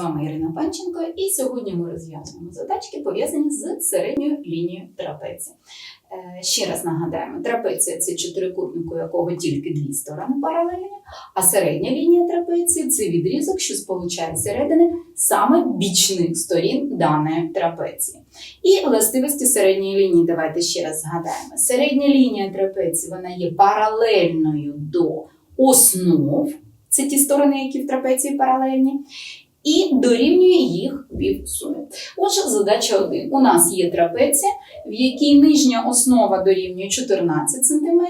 З вами Ірина Панченко, і сьогодні ми розв'язуємо задачки, пов'язані з середньою лінією трапеції. Е, Ще раз нагадаємо, трапеція це чотирикутник, у якого тільки дві сторони паралельні, а середня лінія трапеції це відрізок, що сполучає середини саме бічних сторін даної трапеції. І властивості середньої лінії давайте ще раз згадаємо. Середня лінія трапеції вона є паралельною до основ, це ті сторони, які в трапеції паралельні і дорівнює їх півсумі. Отже, задача 1. У нас є трапеція, в якій нижня основа дорівнює 14 см,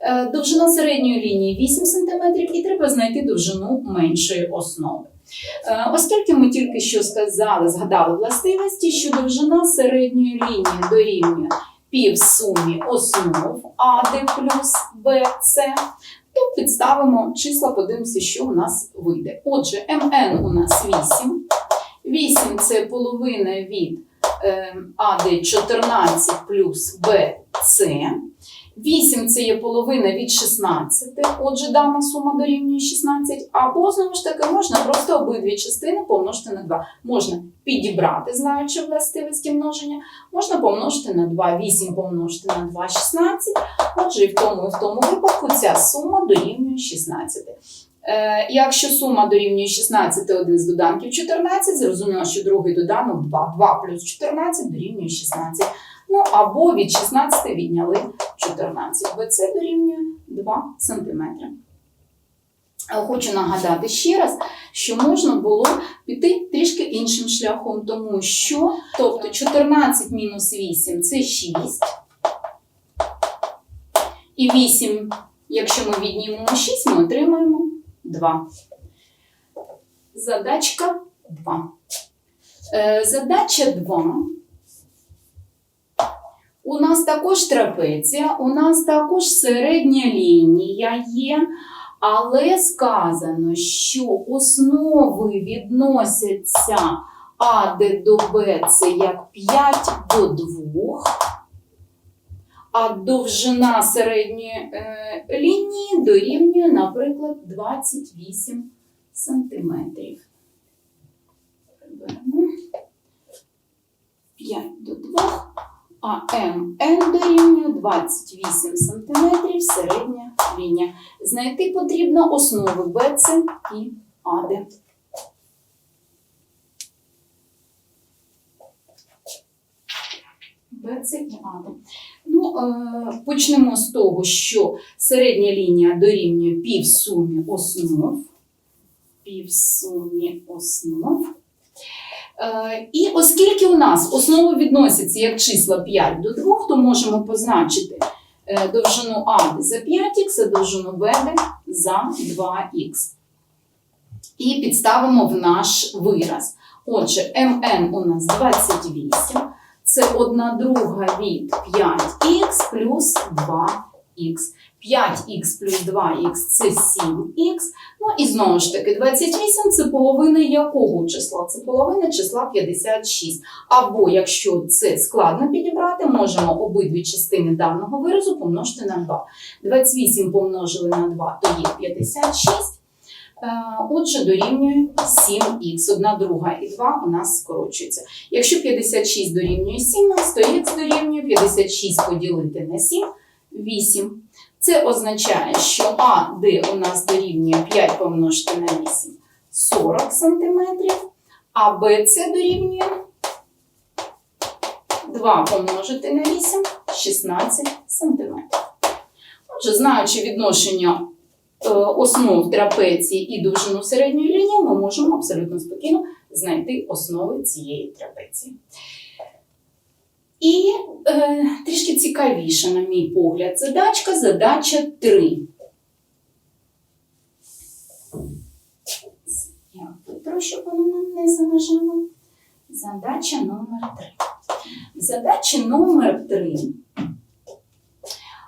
е, довжина середньої лінії 8 см, і треба знайти довжину меншої основи. Е, Оскільки ми тільки що сказали, згадали властивості, що довжина середньої лінії дорівнює півсумі основ АД плюс БЦ, підставимо числа, подивимося, що у нас вийде. Отже, МН у нас 8. 8 це половина від е, АД 14 плюс БЦ. 8 це є половина від 16, отже, дана сума дорівнює 16. Або, знову ж таки, можна просто обидві частини помножити на 2. Можна підібрати, знаючи властивості множення, можна помножити на 2, 8 помножити на 2, 16. Отже, і в тому, і в тому випадку ця сума дорівнює 16. Е, якщо сума дорівнює 16, один з доданків 14, зрозуміло, що другий доданок 2. 2 плюс 14 дорівнює 16. Ну або від 16 відняли 14, бо це дорівнює 2 см. Хочу нагадати ще раз, що можна було піти трішки іншим шляхом, тому що тобто 14 мінус 8 це 6. І 8, якщо ми віднімемо 6, ми отримаємо 2. Задачка 2. Е, задача 2. У нас також трапеція, у нас також середня лінія є, але сказано, що основи відносяться АД до БЦ як 5 до 2, а довжина середньої е, лінії дорівнює, наприклад, 28 сантиметрів. Приберемо 5 до 2 а МН дорівнює 28 см середня лінія. Знайти потрібно основи БЦ і АД. БЦ і АД. Ну, е, почнемо з того, що середня лінія дорівнює півсумі основ. Півсумі основ. Е, І оскільки у нас основи відносяться як числа 5 до 2, то можемо позначити е, довжину АД за 5х, а довжину БД за 2х. І підставимо в наш вираз. Отже, МН у нас 28, це 1 друга від 5х плюс 2х. 5х плюс 2х це 7х. Ну і знову ж таки, 28 це половина якого числа? Це половина числа 56. Або якщо це складно підібрати, можемо обидві частини даного виразу помножити на 2. 28 помножили на 2, то є 56. Е, Отже, дорівнює 7х. Одна друга і 2 у нас скорочується. Якщо 56 дорівнює 7, то х дорівнює 56 поділити на 7 8. Це означає, що АД у нас дорівнює 5 помножити на 8 40 см, а БЦ дорівнює 2 помножити на 8 16 см. Отже, знаючи відношення е, основ трапеції і довжину середньої лінії, ми можемо абсолютно спокійно знайти основи цієї трапеції. І е, трішки цікавіша, на мій погляд, задачка, задача 3. Я витру, щоб воно нам не заважало. Задача номер 3. Задача номер 3.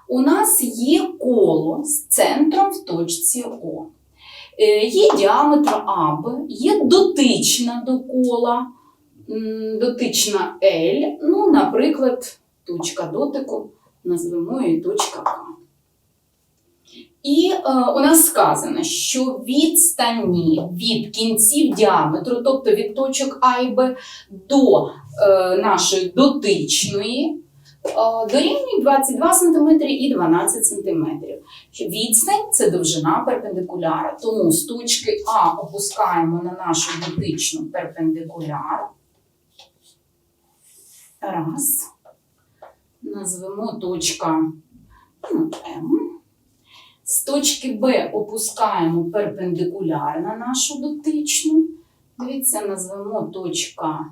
У нас є коло з центром в точці О. Е, Є діаметр АБ, є дотична до кола дотична L, ну, наприклад, точка дотику, назвемо її точка К. І е, у нас сказано, що відстані від кінців діаметру, тобто від точок А і Б до е, нашої дотичної, е, дорівнюють 22 см і 12 см. Відстань це довжина перпендикуляра. Тому з точки А опускаємо на нашу дотичну перпендикуляр. Раз. Назвемо точка ну, М. З точки Б опускаємо перпендикуляр на нашу дотичну. Дивіться, назвемо точка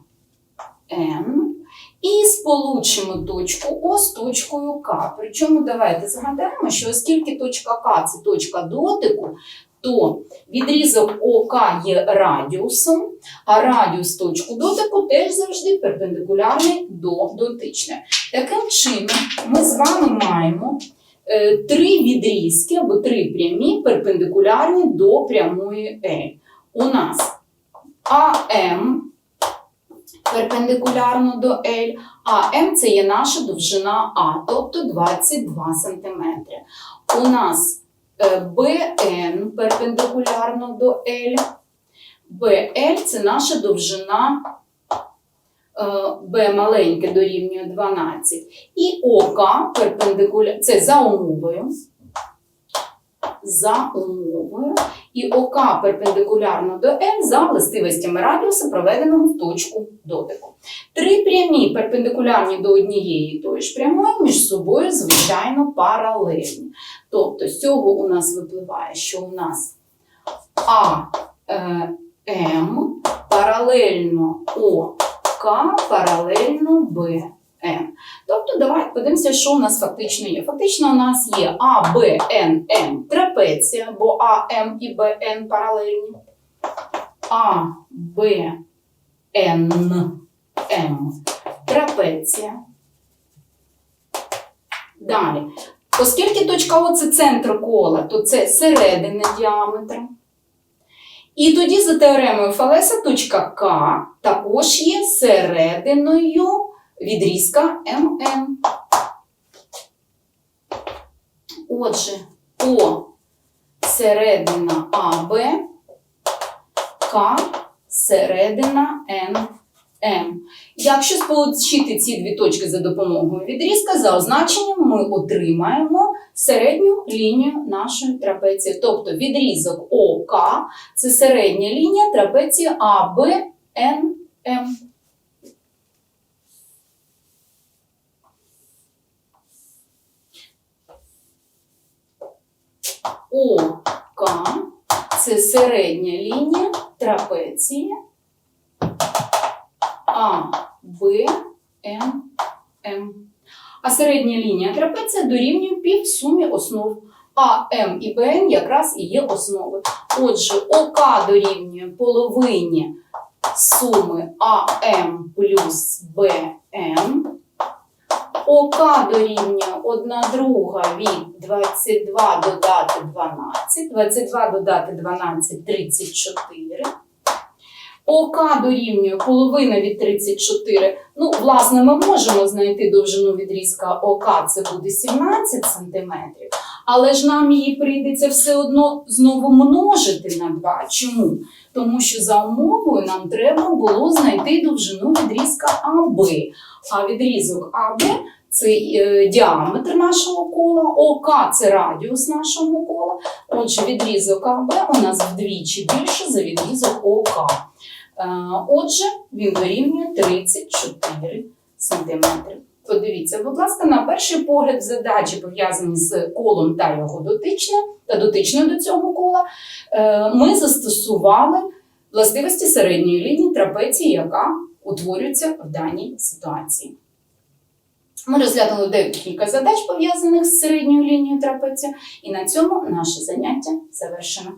Н. І сполучимо точку О з точкою К. Причому давайте згадаємо, що оскільки точка К це точка дотику, то відрізок ОК є радіусом, а радіус точку дотику теж завжди перпендикулярний до дотичної. Таким чином, ми з вами маємо е, три відрізки або три прямі перпендикулярні до прямої L. У нас АМ перпендикулярно до L, а М це є наша довжина А, тобто 22 см. У нас БН перпендикулярно до L, BL це наша довжина е, Б маленьке дорівнює 12. І ОК перпендикулярно, це за умовою. За умовою. І ОК перпендикулярно до N за властивостями радіуса, проведеного в точку дотику. Три прямі перпендикулярні до однієї тої ж прямої між собою, звичайно, паралельні. Тобто з цього у нас випливає, що у нас А е, М паралельно ОК паралельно БМ. Тобто, давайте подивимося, що у нас фактично є. Фактично, у нас є А, Б, Н, М трапеція, бо А, М і Б, Н паралельні. А, Б, Н, М трапеція. Далі. Оскільки точка О це центр кола, то це середина діаметра. І тоді за теоремою Фалеса точка К також є серединою відрізка МН. Отже, О середина АБ, К середина НМ. Якщо сполучити ці дві точки за допомогою відрізка, за означенням ми отримаємо середню лінію нашої трапеції. Тобто відрізок ОК це середня лінія трапеції АБНМ. ОК це середня лінія трапеції А, Б, М, М. А середня лінія трапеція дорівнює півсумі основ. А, М і БН якраз і є основи. Отже, ОК дорівнює половині суми АМ плюс БН. ОК дорівнює 1 друга від 22 додати 12. 22 додати 12 34. ОК дорівнює половина від 34. Ну, власне, ми можемо знайти довжину відрізка ОК, це буде 17 см. Але ж нам її прийдеться все одно знову множити на 2. Чому? Тому що за умовою нам треба було знайти довжину відрізка АБ. А відрізок АБ це е, діаметр нашого кола, ОК це радіус нашого кола. Отже, відрізок АБ у нас вдвічі більше за відрізок ОК. Е, Отже, він дорівнює 34 см. Подивіться, будь ласка, на перший погляд задачі пов'язані з колом та його дотичне та дотичною до цього кола, е, ми застосували властивості середньої лінії трапеції, яка утворюється в даній ситуації. Ми розглянули декілька задач пов'язаних з середньою лінією трапеції, і на цьому наше заняття завершено.